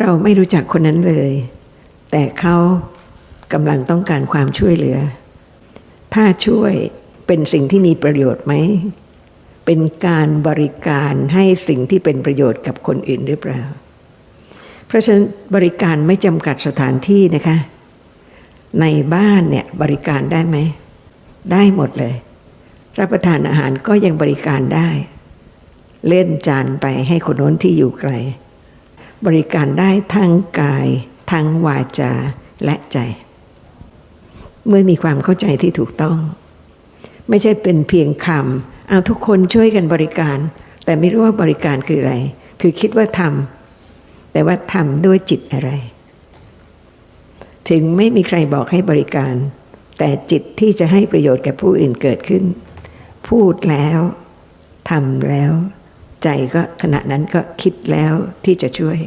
เราไม่รู้จักคนนั้นเลย แต่เขากำลังต้องการความช่วยเหลือ ถ้าช่วยเป็นสิ่งที่มีประโยชน์ไหม เป็นการบริการให้สิ่งที่เป็นประโยชน์กับคนอื่นหรือเปล่า เพราะฉะนั้นบริการไม่จำกัดสถานที่นะคะ ในบ้านเนี่ยบริการได้ไหม ได้หมดเลย รับประทานอาหารก็ยังบริการได้ เล่นจานไปให้คนโน้นที่อยู่ไกล บริการได้ทั้งกาย ทั้งวาจาและใจ เมื่อมีความเข้าใจที่ถูกต้อง ไม่ใช่เป็นเพียงคำเอาทุกคนช่วยกันบริการ แต่ไม่รู้ว่าบริการคืออะไร คือคิดว่าทำแต่ว่าทำด้วยจิตอะไร ถึงไม่มีใครบอกให้บริการ แต่จิตที่จะให้ประโยชน์แก่ผู้อื่นเกิดขึ้น พูดแล้วทำแล้ว ใจก็ขณะนั้นก็คิดแล้วที่จะช่วย